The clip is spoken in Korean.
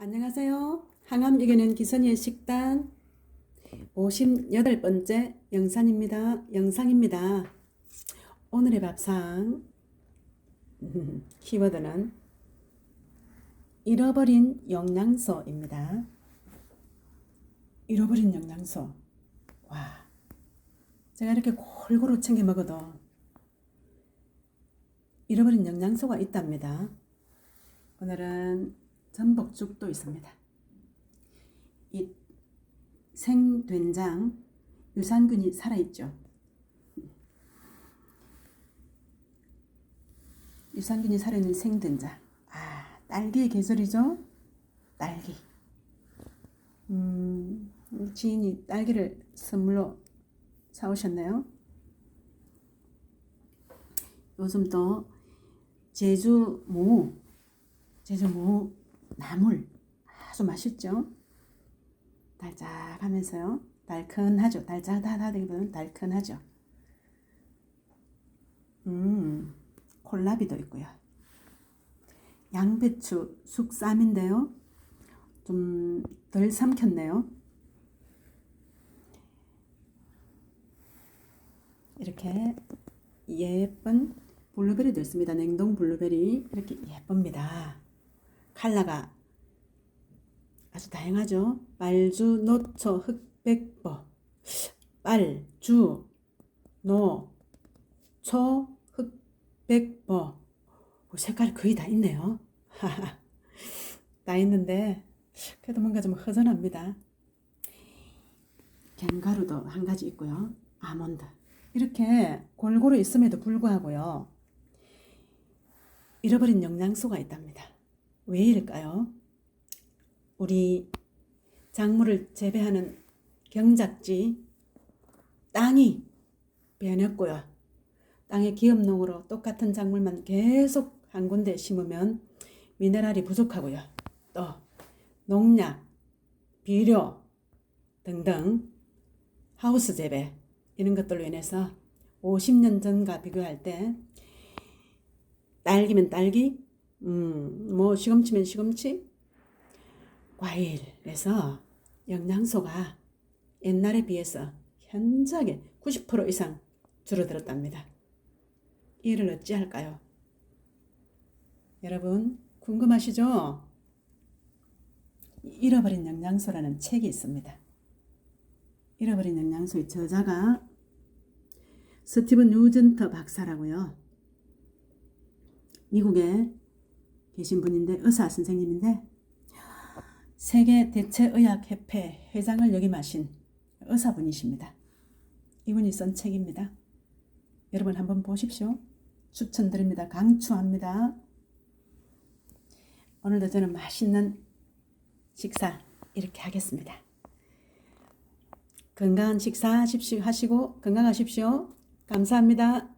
안녕하세요. 항암 이겨낸 기선이의 식단 58번째 영상입니다. 영상입니다. 오늘의 밥상 키워드는 잃어버린 영양소입니다. 잃어버린 영양소. 와. 제가 이렇게 골고루 챙겨 먹어도 잃어버린 영양소가 있답니다. 오늘은 전복죽도 있습니다. 이 생된장 유산균이 살아있죠. 유산균이 살아있는 생된장. 아, 딸기의 계절이죠. 딸기. 음, 지인이 딸기를 선물로 사오셨네요. 요즘 또 제주 무, 제주 무 나물 아주 맛있죠. 달짝하면서요. 달큰하죠. 달짝하다기보다는 달큰하죠. 음, 콜라비도 있고요. 양배추 숙쌈인데요. 좀 덜 삼켰네요. 이렇게 예쁜 블루베리도 있습니다. 냉동 블루베리 이렇게 예쁩니다. 칼라가 아주 다양하죠. 말주, 노초, 흑백보, 빨, 주, 노, 초, 흑백보. 색깔 거의 다 있네요. 다 있는데 그래도 뭔가 좀 허전합니다. 견과류도 한 가지 있고요. 아몬드. 이렇게 골고루 있음에도 불구하고요. 잃어버린 영양소가 있답니다. 왜일까요? 우리 작물을 재배하는 경작지 땅이 변했고요. 땅의 기업농으로 똑같은 작물만 계속 한 군데 심으면 미네랄이 부족하고요. 또 농약, 비료 등등 하우스 재배 이런 것들로 인해서 50년 전과 비교할 때 딸기면 딸기, 음, 뭐 시금치면 시금치, 과일에서 영양소가 옛날에 비해서 현저하게 90% 이상 줄어들었답니다. 이를 어찌할까요? 여러분 궁금하시죠? 잃어버린 영양소라는 책이 있습니다. 잃어버린 영양소의 저자가 스티븐 뉴전터 박사라고요. 미국에 계신 분인데 의사 선생님인데 세계 대체의학협회 회장을 역임하신 의사분이십니다. 이분이 쓴 책입니다. 여러분 한번 보십시오. 추천드립니다. 강추합니다. 오늘도 저는 맛있는 식사 이렇게 하겠습니다. 건강한 식사 하십시오 하시고 건강하십시오. 감사합니다.